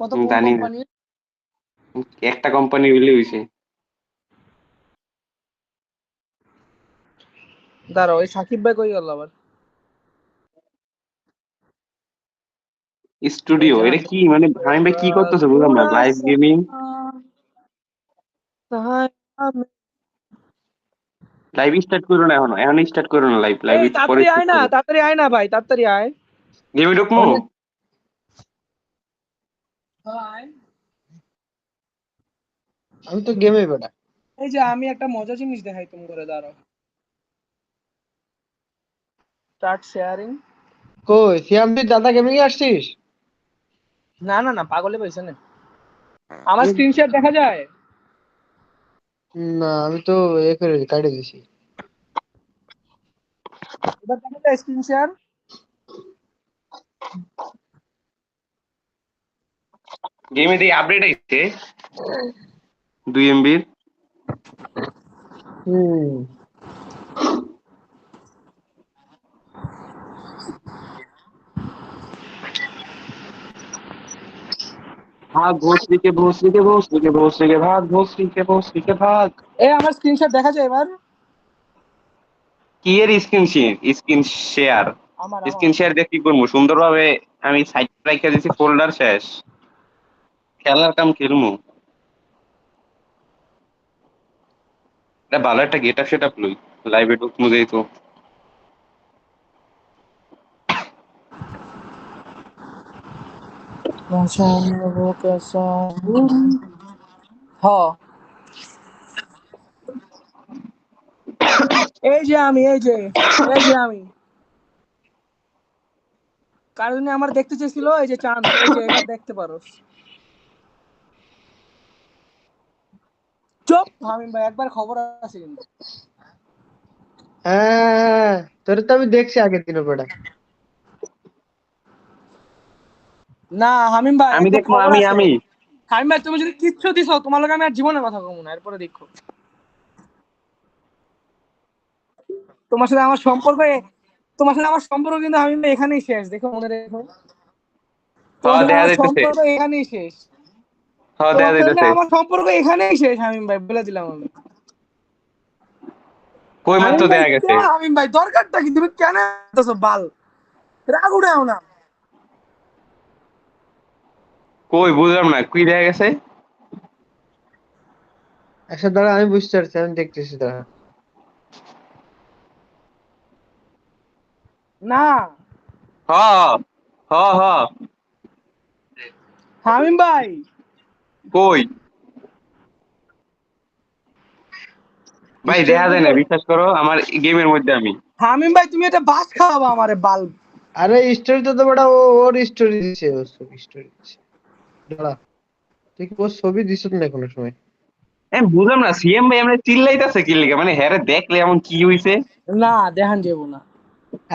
কত হুম, কোন জানি না। কোম্পানির একটা কোম্পানি হইলে হইছে। দাঁড়াও এই সাকিব ভাই কই গেল আবার? স্টুডিও এটা কি? মানে আমি ভাই কি করতেছে বুঝলাম না লাইভ গেমিং লাইভ স্টার্ট করো না এখন এখন স্টার্ট করো না লাইভ লাইভ পরে তাড়াতাড়ি আয় না তাড়াতাড়ি আয় না ভাই তাড়াতাড়ি আয়। গেমে ঢুকমু আমি তো গেমে বেটা। এই যে আমি একটা মজা জিনিস দেখাই তুমি করে দাঁড়াও। স্টার্ট শেয়ারিং কই সিয়াম তুই দাদা গেমিং এ আসছিস? না না না পাগলে পয়সা না। আমার স্ক্রিন শেয়ার দেখা যায়? না আমি তো এ করে কাটে দিছি। এবার দেখা যায় স্ক্রিন শেয়ার গেমে দিয়ে আপডেট আইছে দুই এমবির হুম। ভাগ ভোসরিকে ভোসরিকে ভোসরিকে ভোসরিকে ভাগ ভোসরিকে ভোসরিকে ভাগ। এ আমার স্ক্রিনশট দেখা যায় এবার? কি এর screen share screen share screen share দিয়ে কি করব? সুন্দরভাবে আমি সাইড রাইখা দিছি ফোল্ডার শেষ। খেলার কাম খেলমু এটা ভালো একটা গেট আপ সেট আপ লই লাইভে ঢুকমু যেহেতু। হ। এই যে আমি, এই যে এই যে আমি। কারণ আমার দেখতে চেয়েছিল, এই যে চাঁদ দেখতে পারো। চুপ। হামিম ভাই একবার খবর আছে কিন্তু। হ্যাঁ তোর তো আমি দেখছি আগের বেটা না হামিম ভাই আমি দেখব আমি আমি। হামিম ভাই তুমি যদি কিচ্ছু দিছো তোমার লগে আমি আর জীবনে কথা কমু না এরপরে দেখো। তোমার সাথে আমার সম্পর্ক তোমার সাথে আমার সম্পর্ক কিন্তু হামিম ভাই এখানেই শেষ দেখো মনে রেখো। তোমার সম্পর্ক এখানেই শেষ। হ্যাঁ আমার সম্পর্ক এখানেই শেষ হামিম ভাই বলে দিলাম আমি। কই মাত্র দেখা গেছে? হামিম ভাই দরকারটা কি? তুমি কেন এতছো বাল? রাগ উড়াও না। কই বুঝলাম না কি দেখা গেছে? আচ্ছা দাঁড়া আমি বুঝতে পারছি আমি দেখতেছি দাঁড়া। না। হ হ হ। হামিম ভাই! কই? ভাই দেখা যায় না বিশ্বাস করো আমার গেমের মধ্যে আমি। হামিম ভাই তুমি এটা বাস খাওয়াবা আমারে বাল। আরে স্টোরি তো ও ওর স্টোরি দিছে ওর ছবি স্টোরি দিছে। দাঁড়া তুই কি ওর ছবি দিছ না কোনো সময়? আমি বুঝলাম না সিএম ভাই আমরা চিল্লাইতেছে কি লিগা? মানে হ্যারে দেখলে এমন কি হইছে? না দেখান যাব না।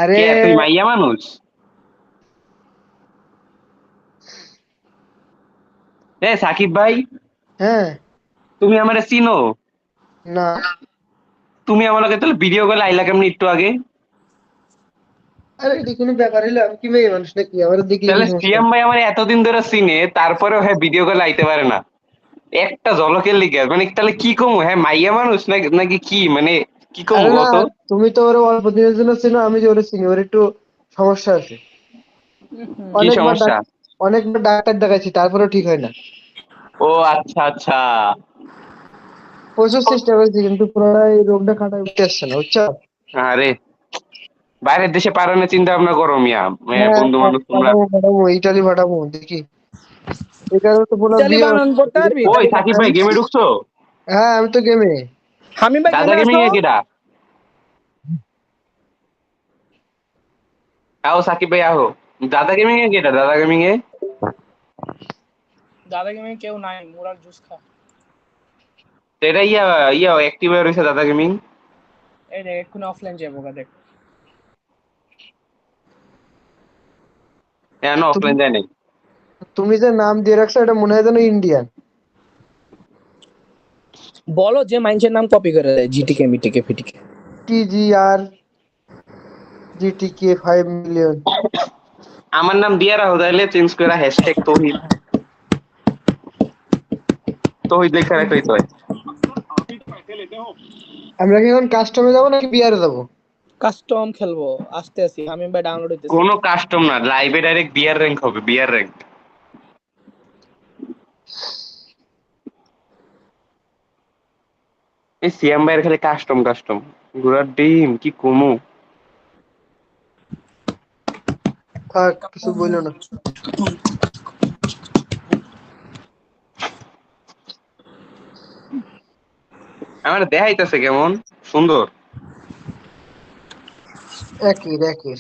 আরে তুই মাইয়া মানুষ? এ সাকিব ভাই? হ্যাঁ। তুমি আমারে চিনো? না। তুমি আমাকে তাহলে ভিডিও কলে আইলা কেমনি একটু আগে? আরে এটা কোনো ব্যাপার হলো আমি কি মেয়ে মানুষ নাকি? আমার দেখলে তাহলে সিএম ভাই আমার এতদিন ধরে চিনে তারপরেও হ্যাঁ ভিডিও কলে আইতে পারে না। একটা জলকের লিগে মানে তাহলে কি কমু? হ্যাঁ মাইয়া মানুষ নাকি নাকি কি? মানে কি কমু না, তুমি তো ওর অল্প দিনের জন্য চিনো আমি যে ওরে চিনি ওর একটু সমস্যা আছে। কি সমস্যা? অনেকবার ডাক্তার দেখাইছি তারপরেও ঠিক হয় না। ও আচ্ছা আচ্ছা। প্রচুর চেষ্টা করেছি কিন্তু পুরোটাই রোগটা কাটায় উঠতে আসছে না বুঝছ? আরে বাইরের দেশে পারানোর চিন্তা ভাবনা করো মিয়া মেয়ে হ্যাঁ, বন্ধু বান্ধব তোমরা। ইটালি পাঠাবো দেখি। ওই সাকিব ভাই গেমে ঢুকছো? হ্যাঁ আমি তো গেমে হামিম ভাই দাদা গেমিং এ আসো? আও সাকিব ভাই আহো। দাদা গেমিং এ কেডা দাদা গেমিং এ? দাদা গেমিং কেউ নাই মোরাল জুস খা। এটা ইয়া ইয়া অ্যাক্টিভ হয়ে রয়েছে দাদা গেমিং এই দেখ এক্ষুনি অফলাইন যাব গা দেখ। কেন অফলাইন যায় নাই। তুমি যে নাম দিয়ে রাখছো এটা মনে হয় যেন ইন্ডিয়ান বলো যে মাইন্সের নাম কপি করে দেয় জিটিকে মিটিকে ফিটিকে টি জি আর জিটিকে ফাইভ মিলিয়ন আমার নাম দিয়া রাখো তাহলে চেঞ্জ করে হ্যাশট্যাগ তহিদ। তো ওই দেখে রাখলেই তো। আমরা কি এখন কাস্টমে যাব নাকি বিয়ারে যাব? কাস্টম খেলব আস্তে আস্তে আমি ভাই ডাউনলোড হইতেছে কোনো কাস্টম না লাইভে ডাইরেক্ট বিয়ার র্যাঙ্ক হবে বিয়ার র্যাঙ্ক এই সিএম ভাইয়ের খালি কাস্টম কাস্টম ঘোড়ার ডিম কি কমু? থাক কিছু না। আমার দেখাইতেছে কেমন? সুন্দর। একের একের।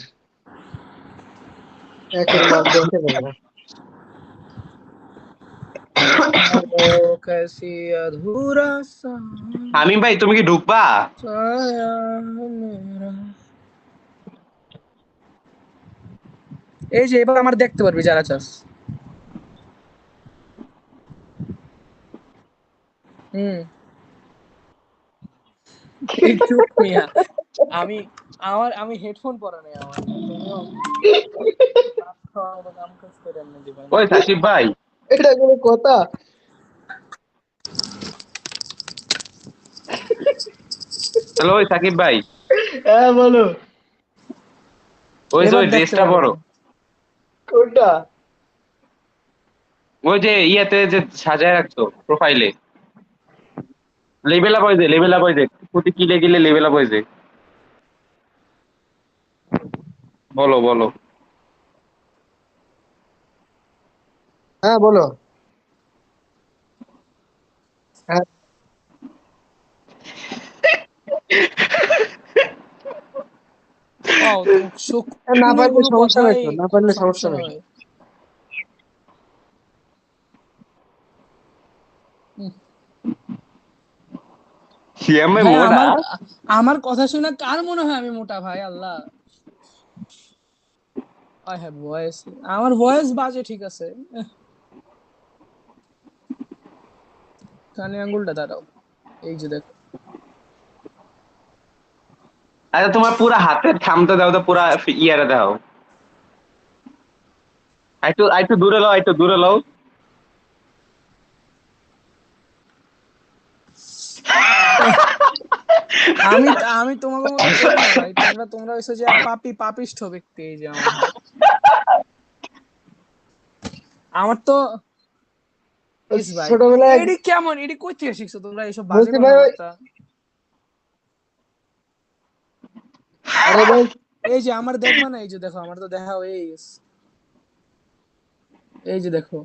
আমি ভাই তুমি কি ঢুকবা? এই যে এবার আমার দেখতে পারবি যারা চাস। হুম। আমি আমার আমি হেডফোন পরা নেই আমার। ওই সাকিব ভাই। এটা কোনো কথা। হ্যালো ওই সাকিব ভাই। হ্যাঁ বলো। ওই যে ড্রেসটা বড় কোনটা ওই যে ইয়াতে যে সাজায় রাখছো প্রোফাইলে লেভেল আপ হয়ে যায় লেভেল আপ হয়ে যায় প্রতি কিলে কিলে লেভেল আপ হয়ে যায় বলো বলো। হ্যাঁ বলো। হ্যাঁ। না পারলে সমস্যা নাই তো, না পারলে সমস্যা নাই। নয়। সিএম ভাই ভাই, মোটা আমার আমার কথা শুনে কার মনে হয় আমি মোটা ভাই? আল্লাহ। আই হ্যাভ ভয়েস আমার ভয়েস বাজে ঠিক আছে। কানে আঙ্গুলটা দাঁড়াও। এই যে দেখো। আচ্ছা তোমার পুরা হাতের থামতে দাও তো পুরা ইয়ারে দাও। একটু একটু দূরে লাও একটু দূরে লাও। আমি আমি তোমাকে তোমরা তোমরা হইছো যে পাপি পাপিষ্ঠ ব্যক্তি এই যে আমার। আমার তো ভাই, ছোটবেলায় এডি কেমন এডি কই থেকে শিখছো তোমরা এইসব বাজে বলছি ভাই, ওই- কথাবার্তা? আরে ভাই এই যে আমার দেখবা না এই যে দেখো আমার তো দেখা হয়ে গেছে। এই যে দেখো।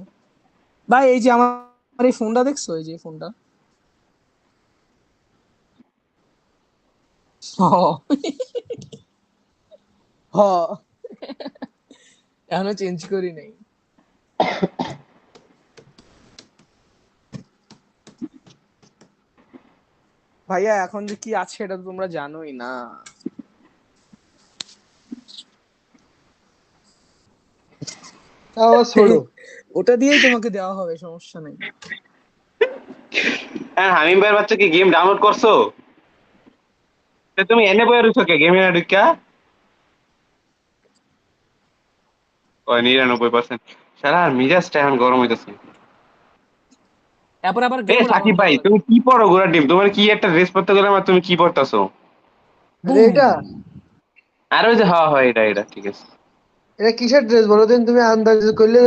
ভাই এই যে আমার এই ফোনটা দেখছ? এই যে ফোনটা। হ। হ। এখনও চেঞ্জ করি নাই। ভাইয়া এখন যে কি আছে এটা তো তোমরা জানোই না। আবার ওটা দিয়েই তোমাকে দেওয়া হবে সমস্যা নেই। হ্যাঁ হামিম ভাইয়ের বাচ্চা কি গেম ডাউনলোড করছ তুমি এনে বয়ে রয়েছো কে গেমে না ঢুকা ওই নিরানব্বই পার্সেন্ট সারা আর মিজাজটা এখন গরম হইতেছে। এরপর আবার সাকিব ভাই তুমি কি পড়ো গোড়া টিম তোমার কি একটা ড্রেস পরতে গেলে আমার তুমি কি পড়তাছো আরে এটা। আর ওই যে হ্যাঁ হয় এটা এটা ঠিক আছে। এটা কিসের ড্রেস বলো? তুমি আন্দাজ করলে